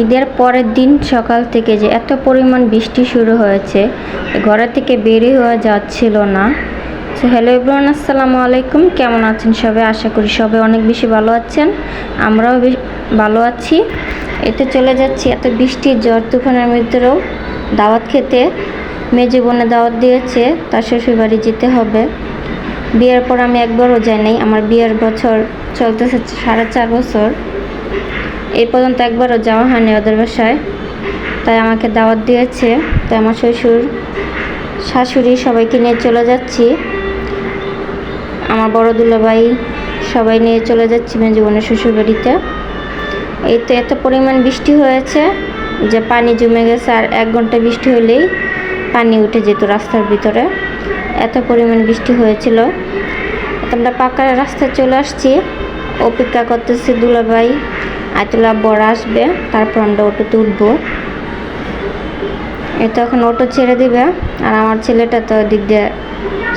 ঈদের পরের দিন সকাল থেকে যে এত পরিমাণ বৃষ্টি শুরু হয়েছে, ঘরে থেকে বেরিয়ে হওয়া যাচ্ছিল না। তো হ্যালো ইব্রাহিম আসসালামু আলাইকুম। কেমন আছেন সবাই? আশা করি সবাই অনেক বেশি ভালো আছেন। আমরাও ভালো আছি। এতে চলে যাচ্ছি এত বৃষ্টি জ্বর তুফানের ভিতরেও দাওয়াত খেতে। মেজে বোনে দাওয়াত দিয়েছে, তার শ্বশুর বাড়ি যেতে হবে। বিয়ের পর আমি একবারও যাই নাই। আমার বিয়ের বছর চলতেছে সাড়ে চার বছর। এই পর্যন্ত একবারও যাওয়া হয়নি ওদের বাসায়। তাই আমাকে দাওয়াত দিয়েছে। তাই আমার শ্বশুর, শাশুড়ি সবাইকে নিয়ে চলে যাচ্ছি। আমার বড় দুলাভাই সবাই নিয়ে চলে যাচ্ছি মেয়ে জীবনের শ্বশুর বাড়িতে এই তো এত পরিমাণ বৃষ্টি হয়েছে যে পানি জমে গেছে আর এক ঘণ্টা বৃষ্টি হলেই পানি উঠে যেত রাস্তার ভিতরে। এত পরিমাণ বৃষ্টি হয়েছিল। আমরা পাকা রাস্তায় চলে আসছি। অপেক্ষা করতেছি দুলাভাই আয়তুল্লাহ বড় আসবে, তারপর আমরা অটোতে উঠবো। তো এখন অটো ছেড়ে দিবে, আর আমার ছেলেটা তো দিক দিয়ে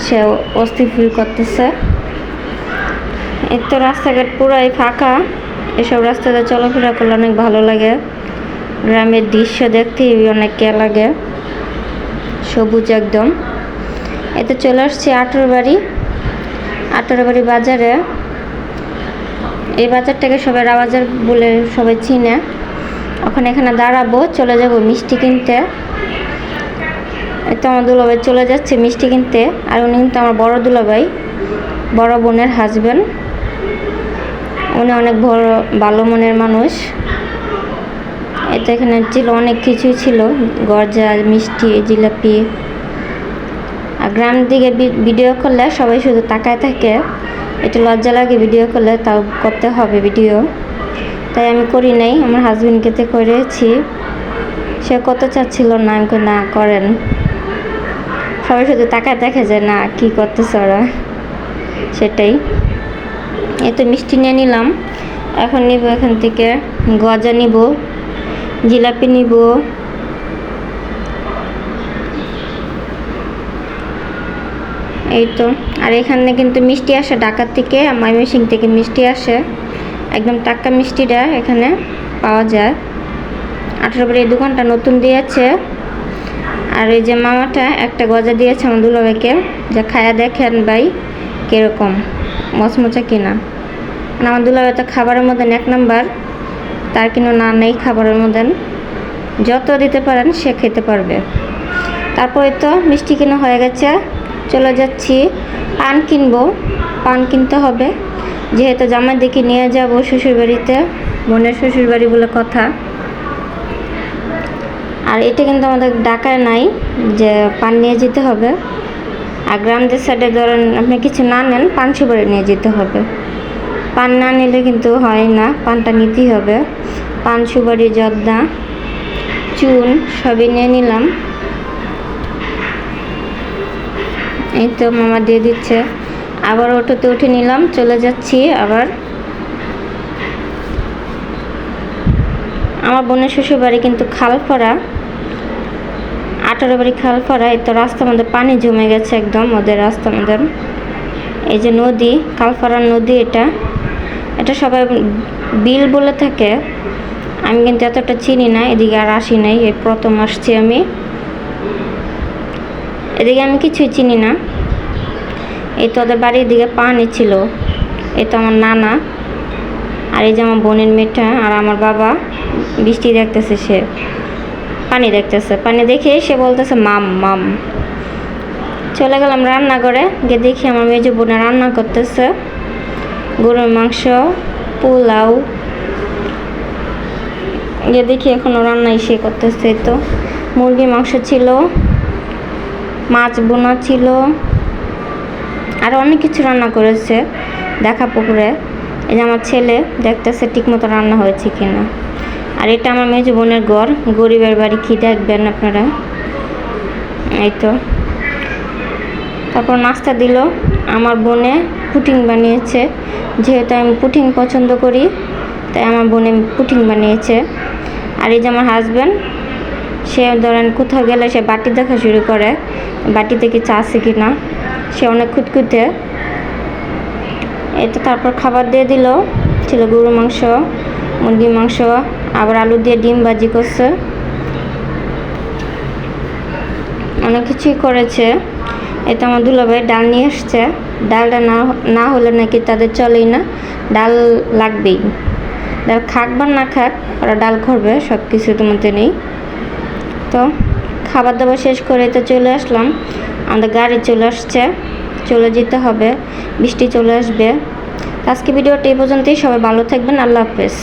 সে অস্থির ফিল করতেছে। এই তো রাস্তাঘাট পুরাই ফাঁকা, এসব রাস্তাতে চলাফেরা করলে অনেক ভালো লাগে। গ্রামের দৃশ্য দেখতেই অনেক কে লাগে, সবুজ একদম। এতে চলে আসছি আটোর বাড়ি আটোর বাড়ি বাজারে। এই বাজারটাকে সবাই রাবাজার বলে সবাই চিনে। এখন এখানে দাঁড়াবো, চলে যাব মিষ্টি কিনতে। তো আমার দুলাভাই চলে যাচ্ছে মিষ্টি কিনতে, আর উনি কিন্তু আমার বড় দুলাভাই, বড় বোনের হাজবেন্ড উনি অনেক বড়, ভালো মনের মানুষ। এতে এখানে ছিল, অনেক কিছুই ছিল গরজা মিষ্টি, জিলাপি। আর গ্রাম দিকে ভিডিও করলে সবাই শুধু তাকায় থাকে। একটু লজ্জা লাগে ভিডিও করলে, তাও করতে হবে ভিডিও তাই আমি করি নাই, আমার হাজবেন্ডকে তো করেছি। সে কত চাচ্ছিল না, আমি না, করেন। সবাই শুধু তাকায় দেখে যে, না, কি করতেছে ওরা? সেটাই। এই তো মিষ্টি নিয়ে নিলাম। এখন নিব এখান থেকে, গজা নিব, জিলাপি নিব। এই তো আর এখানে কিন্তু মিষ্টি আসে ঢাকার থেকে, ময়মনসিং থেকে মিষ্টি আসে। একদম টাক্কা মিষ্টিটা এখানে পাওয়া যায়। আঠারো বারে এই দোকানটা নতুন দিয়েছে। আর এই যে মামাটা একটা গজা দিয়েছে আমার দুলাভাইকে যে খায়া দেখেন ভাই কীরকম, মচমচা কিনা। আর আমার দুলাভাই তো খাবারের মধ্যে এক নাম্বার, তার কিন্তু না নেই খাবারের মধ্যে। যত দিতে পারেন সে খেতে পারবে। তারপরে তো মিষ্টি কিনা হয়ে গেছে। চলে যাচ্ছি। পান কিনবো। পান কিনতে হবে। যেহেতু জামাই দেখি নিয়ে যাব শ্বশুরবাড়িতে, বোনের শ্বশুরবাড়ি বলে কথা। আর এটা কিন্তু আমাদের ডাকায় নাই, যে পান নিয়ে যেতে হবে। আর গ্রামদের সাইডে ধরেন আপনি কিছু না নেন, পান সুপারি নিয়ে যেতে হবে। পান না নিলে কিন্তু হয় না, পানটা নিতেই হবে। পান সুপারি জর্দা, চুন সবই নিয়ে নিলাম। এই তো মামা দিয়ে দিচ্ছে। আবার অটোতে উঠে নিলাম, চলে যাচ্ছি আবার। আমার বোনের শ্বশুর বাড়ি কিন্তু খালপাড়া। আঠারো বাড়ি খালপাড়া, এই তো রাস্তার মধ্যে পানি জমে গেছে একদম ওদের রাস্তার মধ্যে। এই যে নদী, খালপাড়ার নদী এটা। এটা সবাই বিল বলে থাকে। আমি কিন্তু এতটা চিনি না, এদিকে আর আসি নাই, এই প্রথম আসছি আমি। এদিকে আমি কিছুই চিনি না। এই তো ওদের বাড়ির দিকে পানি ছিল এ তো আমার নানা আর এই যে আমার বোনের মেয়েটা আর আমার বাবা, বৃষ্টি দেখতেছে সে, পানি দেখতেছে। পানি দেখে সে বলতেছে, মাম মাম। চলে গেলাম রান্নাঘরে, গিয়ে দেখি আমার মেজো বোনে রান্না করতেছে। গরুর মাংস, পোলাও। গিয়ে দেখি এখনও রান্নাই সে করতেছে তো। মুরগির মাংস ছিল। মাছ বোনা ছিল। আর অনেক কিছু রান্না করেছে দেখা পুকুরে। এই যে আমার ছেলে দেখতেছে ঠিকমতো রান্না হয়েছে কিনা। আর এটা আমার মেজো বোনের ঘর, গরিবের বাড়ি, কি দেখবেন আপনারা? এই তো। তারপর নাস্তা দিল। আমার বোনে পুটিং বানিয়েছে। যেহেতু আমি পুটিং পছন্দ করি, তাই আমার বোনে পুটিং বানিয়েছে। আর এই যে আমার হাজব্যান্ড সে ধরেন কোথাও গেলে সে বাটি দেখা শুরু করে। বাটিতে কি চা আছে কি না সে অনেক খুঁতখুঁতে তো তারপর খাবার দিয়ে দিল। ছিল গরু মাংস, মুরগির মাংস, আবার আলু দিয়ে ডিম ভাজি করছে। অনেক কিছুই করেছে। এতে আমার দুলাভাই ডাল নিয়ে এসছে ডালটা না না হলে নাকি তাদের চলেই না। ডাল লাগবেই। ডাল খাক বা না খাক, ওরা ডাল করবে সব কিছু তোমাদের নেই। তো খাবার দাবার শেষ করে তো চলে আসলাম। আমাদের গাড়ি চলে আসছে। চলে যেতে হবে। বৃষ্টি চলে আসবে। আজকে ভিডিওটি এই পর্যন্তই। সবাই ভালো থাকবেন। আল্লাহ হাফেজ।